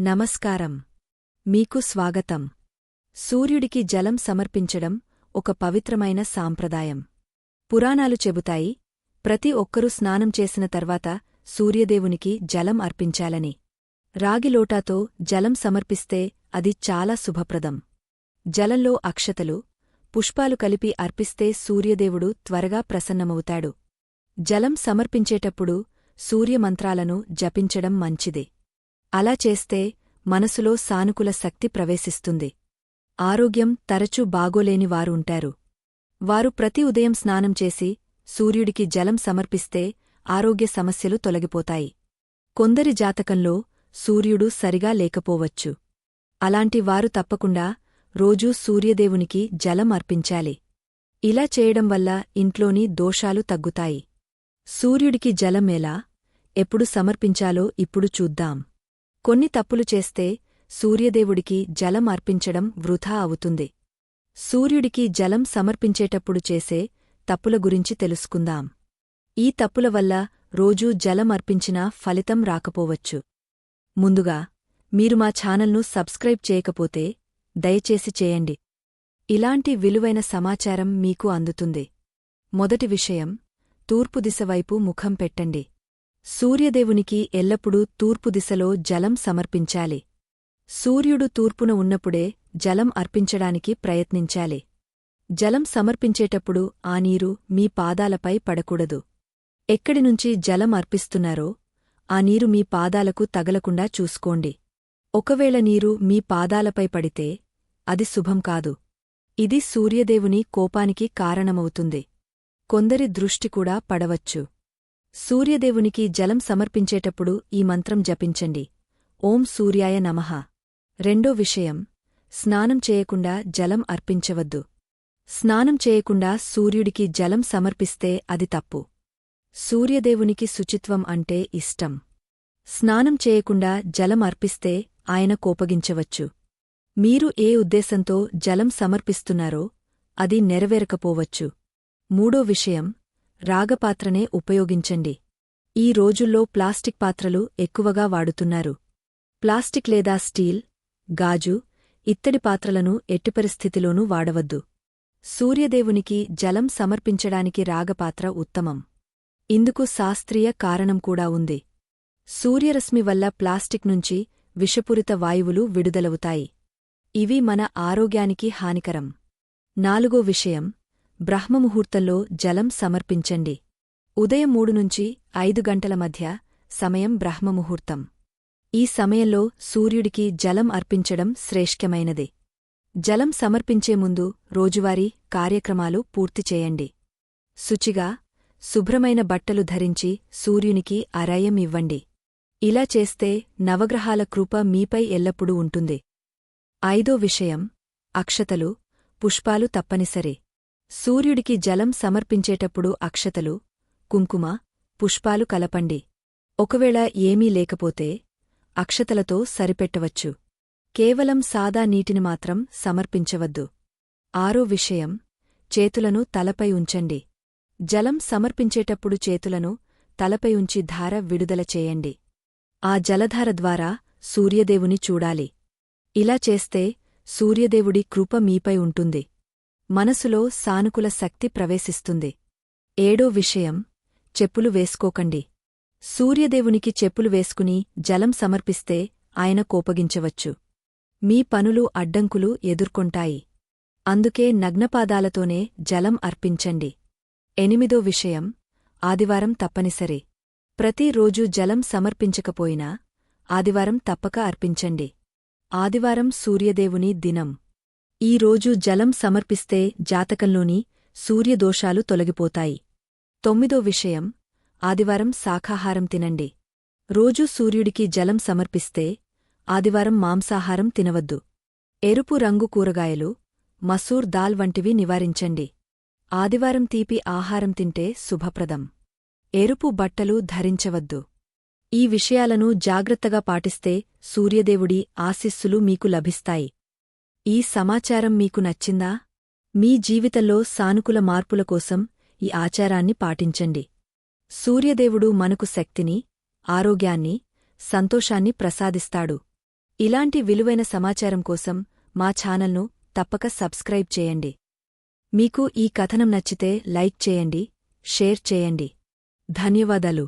నమస్కారం. మీకు స్వాగతం. సూర్యుడికి జలం సమర్పించడం ఒక పవిత్రమైన సాంప్రదాయం. పురాణాలు చెబుతాయి ప్రతి ఒక్కరూ స్నానం చేసిన తర్వాత సూర్యదేవునికి జలం అర్పించాలని. రాగిలోటాతో జలం సమర్పిస్తే అది చాలా శుభప్రదం. జలంలో అక్షతలు పుష్పాలు కలిపి అర్పిస్తే సూర్యదేవుడు త్వరగా ప్రసన్నమవుతాడు. జలం సమర్పించేటప్పుడు సూర్యమంత్రాలను జపించడం మంచిదే. అలా చేస్తే మనసులో సానుకూల శక్తి ప్రవేశిస్తుంది. ఆరోగ్యం తరచూ బాగోలేని వారు ఉంటారు. వారు ప్రతి ఉదయం స్నానం చేసి సూర్యుడికి జలం సమర్పిస్తే ఆరోగ్య సమస్యలు తొలగిపోతాయి. కొందరి జాతకంలో సూర్యుడు సరిగా లేకపోవచ్చు. అలాంటి వారు తప్పకుండా రోజూ సూర్యదేవునికి జలం అర్పించాలి. ఇలా చేయడం వల్ల ఇంట్లోని దోషాలు తగ్గుతాయి. సూర్యుడికి జలం ఎలా ఎప్పుడు సమర్పించాలో ఇప్పుడు చూద్దాం. కొన్ని తప్పులు చేస్తే సూర్యదేవుడికి జలం అర్పించడం వృధా అవుతుంది. సూర్యుడికి జలం సమర్పించేటప్పుడు చేసే తప్పుల గురించి తెలుసుకుందాం. ఈ తప్పుల వల్ల రోజూ జలం అర్పించినా ఫలితం రాకపోవచ్చు. ముందుగా మీరు మా ఛానల్ను సబ్స్క్రైబ్ చేయకపోతే దయచేసి చేయండి. ఇలాంటి విలువైన సమాచారం మీకు అందుతుంది. మొదటి విషయం తూర్పు దిశవైపు ముఖం పెట్టండి. సూర్యదేవునికి ఎల్లప్పుడూ తూర్పు దిశలో జలం సమర్పించాలి. సూర్యుడు తూర్పున ఉన్నప్పుడే జలం అర్పించడానికి ప్రయత్నించాలి. జలం సమర్పించేటప్పుడు ఆ నీరు మీ పాదాలపై పడకూడదు. ఎక్కడినుంచి జలం అర్పిస్తున్నారో ఆ నీరు మీ పాదాలకు తగలకుండా చూసుకోండి. ఒకవేళ నీరు మీ పాదాలపై పడితే అది శుభం కాదు. ఇది సూర్యదేవుని కోపానికి కారణమవుతుంది. కొందరి దృష్టి కూడా పడవచ్చు. సూర్యదేవునికి జలం సమర్పించేటప్పుడు ఈ మంత్రం జపించండి. ఓం సూర్యాయ నమః. రెండో విషయం స్నానం చేయకుండా జలం అర్పించవద్దు. స్నానం చేయకుండా సూర్యుడికి జలం సమర్పిస్తే అది తప్పు. సూర్యదేవునికి శుచిత్వం అంటే ఇష్టం. స్నానం చేయకుండా జలం అర్పిస్తే ఆయన కోపగించవచ్చు. మీరు ఏ ఉద్దేశంతో జలం సమర్పిస్తున్నారో అది నెరవేరకపోవచ్చు. మూడో విషయం రాగపాత్రనే ఉపయోగించండి. ఈ రోజుల్లో ప్లాస్టిక్ పాత్రలు ఎక్కువగా వాడుతున్నారు. ప్లాస్టిక్ లేదా స్టీల్ గాజు ఇత్తడి పాత్రలను ఎట్టిపరిస్థితిలోనూ వాడవద్దు. సూర్యదేవునికి జలం సమర్పించడానికి రాగపాత్ర ఉత్తమం. ఇందుకు శాస్త్రీయ కారణం కూడా ఉంది. సూర్యరశ్మి వల్ల ప్లాస్టిక్ నుంచి విషపూరిత వాయువులు విడుదలవుతాయి. ఇవి మన ఆరోగ్యానికి హానికరం. నాలుగో విషయం బ్రహ్మముహూర్తంలో జలం సమర్పించండి. ఉదయం మూడు నుంచి ఐదు గంటల మధ్య సమయం బ్రహ్మముహూర్తం. ఈ సమయంలో సూర్యుడికి జలం అర్పించడం శ్రేష్ఠమైనదే. జలం సమర్పించే ముందు రోజువారీ కార్యక్రమాలు పూర్తి చేయండి. శుచిగా శుభ్రమైన బట్టలు ధరించి సూర్యునికి అరయం ఇవ్వండి. ఇలా చేస్తే నవగ్రహాల కృప మీపై ఎల్లప్పుడూ ఉంటుంది. ఐదో విషయం అక్షతలు పుష్పాలు తప్పనిసరి. సూర్యుడికి జలం సమర్పించేటప్పుడు అక్షతలు కుంకుమ పుష్పాలు కలపండి. ఒకవేళ ఏమీ లేకపోతే అక్షతలతో సరిపెట్టవచ్చు. కేవలం సాదా నీటిని మాత్రం సమర్పించవద్దు. ఆరో విషయం చేతులను తలపై ఉంచండి. జలం సమర్పించేటప్పుడు చేతులను తలపై ఉంచి ధార విడుదల చేయండి. ఆ జలధార ద్వారా సూర్యదేవుని చూడాలి. ఇలా చేస్తే సూర్యదేవుడి కృప మీపై ఉంటుంది. మనసులో సానుకూల శక్తి ప్రవేశిస్తుంది. ఏడో విషయం చెప్పులు వేసుకోకండి. సూర్యదేవునికి చెప్పులు వేసుకుని జలం సమర్పిస్తే ఆయన కోపగించవచ్చు. మీ పనులు అడ్డంకులు ఎదుర్కొంటాయి. అందుకే నగ్నపాదాలతోనే జలం అర్పించండి. ఎనిమిదో విషయం ఆదివారం తప్పనిసరి. ప్రతిరోజూ జలం సమర్పించకపోయినా ఆదివారం తప్పక అర్పించండి. ఆదివారం సూర్యదేవుని దినం. ఈ రోజు జలం సమర్పిస్తే జాతకంలోని సూర్యదోషాలు తొలగిపోతాయి. తొమ్మిదో విషయం ఆదివారం శాఖాహారం తినండి. రోజూ సూర్యుడికి జలం సమర్పిస్తే ఆదివారం మాంసాహారం తినవద్దు. ఎరుపు రంగు కూరగాయలు మసూర్ దాల్ వంటివి నివారించండి. ఆదివారం తీపి ఆహారం తింటే శుభప్రదం. ఎరుపు బట్టలు ధరించవద్దు. ఈ విషయాలను జాగ్రత్తగా పాటిస్తే సూర్యదేవుడి ఆశిస్సులు మీకు లభిస్తాయి. ఈ సమాచారం మీకు నచ్చిందా? మీ జీవితంలో సానుకూల మార్పుల కోసం ఈ ఆచారాన్ని పాటించండి. సూర్యదేవుడు మనకు శక్తిని ఆరోగ్యాన్ని సంతోషాన్ని ప్రసాదిస్తాడు. ఇలాంటి విలువైన సమాచారం కోసం మా ఛానల్ను తప్పక సబ్స్క్రైబ్ చేయండి. మీకు ఈ కథనం నచ్చితే లైక్ చేయండి షేర్ చేయండి. ధన్యవాదాలు.